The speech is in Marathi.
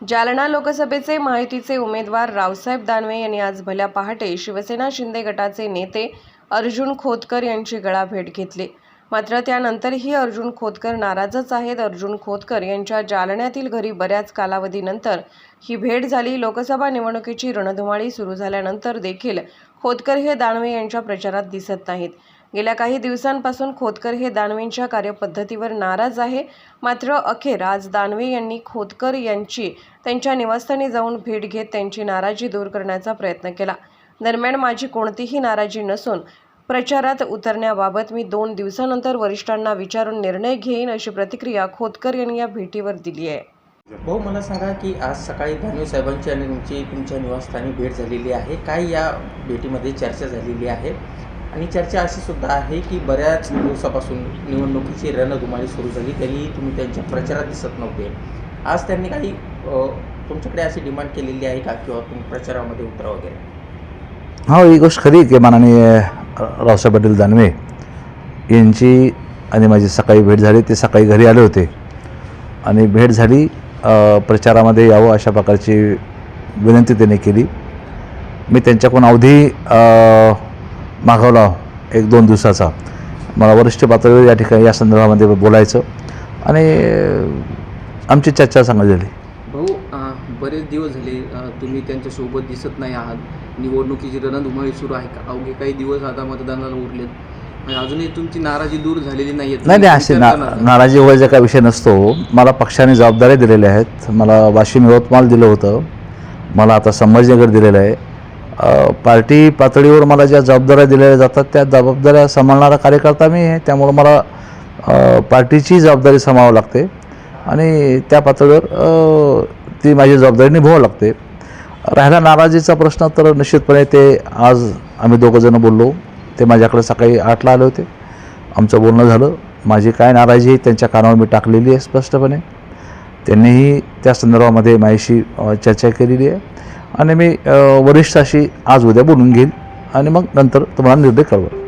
जालना लोकसभेचे माहितीचे उमेदवार रावसाहेब दानवे यांनी आज भल्या पहाटे शिवसेना शिंदे गटाचे नेते अर्जुन खोतकर यांची गळाभेट घेतली. मात्र त्यानंतरही अर्जुन खोतकर नाराजच आहेत. अर्जुन खोतकर यांच्या जालन्यातील घरी बऱ्याच कालावधीनंतर ही भेट झाली. लोकसभा निवडणुकीची रणधुमाळी सुरू झाल्यानंतर देखील खोतकर हे दानवे यांच्या प्रचारात दिसत नाहीत. गेल्या काही दिवसांपासून खोतकर हे दानवेंच्या कार्यपद्धतीवर नाराज आहे. मात्र अखेर आज दानवे यांनी खोतकर यांची त्यांच्या निवासस्थानी जाऊन भेट घेत त्यांची नाराजी दूर करण्याचा प्रयत्न केला. दरम्यान माझी कोणतीही नाराजी नसून प्रचारात उतरण्याबाबत मी दोन दिवसानंतर वरिष्ठांना विचारून निर्णय घेईन अशी प्रतिक्रिया खोतकर यांनी या भेटीवर दिली आहे. भाऊ मला सांगा की आज सकाळी दानवे साहेबांची आणि तुमची तुमच्या निवासस्थानी भेट झालेली आहे. काय या भेटीमध्ये चर्चा झालेली आहे? आणि चर्चा अशी सुद्धा आहे की बऱ्याच दिवसापासून निवडणुकीची रणधुमाळी सुरू झाली तरीही तुम्ही त्यांच्या प्रचारात दिसत नव्हते. आज त्यांनी काही तुमच्याकडे अशी डिमांड केलेली आहे का? किंवा तुम्ही प्रचारामध्ये उतरा वगैरे? हो ही गोष्ट खरी की माननीय रावसाहेब पाटील दानवे यांची आणि माझी सकाळी भेट झाली ते सकाळी घरी आले होते. आणि भेट झाली प्रचारामध्ये यावं अशा प्रकारची विनंती त्यांनी केली. मी त्यांच्याकडून अवधी मागवला एक दोन दिवसाचा. मला वरिष्ठ पातळीवर या ठिकाणी या संदर्भामध्ये बोलायचं आणि आमची चर्चा चांगली झाली. भाऊ बरेच दिवस झाले तुम्ही त्यांच्यासोबत दिसत नाही आहात. निवडणुकीची रणधुमाळी सुरू आहे का? अवघे काही दिवस आता मतदानाला उरलेत. म्हणजे अजूनही तुमची नाराजी दूर झालेली नाही. नाही नाही असे ना? नाराजी व्हायचा काही विषय नसतो मला पक्षाने जबाबदाऱ्या दिलेल्या आहेत. मला वाशिम यवतमाळ दिलं होतं. मला आता संभाजीनगर दिलेलं आहे. पार्टी पातळीवर मला ज्या जबाबदाऱ्या दिलेल्या जातात त्या जबाबदाऱ्या सांभाळणारा कार्यकर्ता मी आहे. त्यामुळं मला पार्टीची जबाबदारी सांभाळावं लागते. आणि त्या पातळीवर ती माझी जबाबदारी निभावावं लागते. राहिला नाराजीचा प्रश्न तर निश्चितपणे ते आज आम्ही दोघंजणं बोललो. ते माझ्याकडे सकाळी आठला आले होते. आमचं बोलणं झालं. माझी काय नाराजी आहे त्यांच्या कानावर मी टाकलेली आहे स्पष्टपणे. त्यांनीही त्या संदर्भामध्ये माझ्याशी चर्चा केलेली आहे. आणि मी वरिष्ठाशी आज उद्या बोलून घेईल आणि मग नंतर तुम्हाला निर्णय कळवा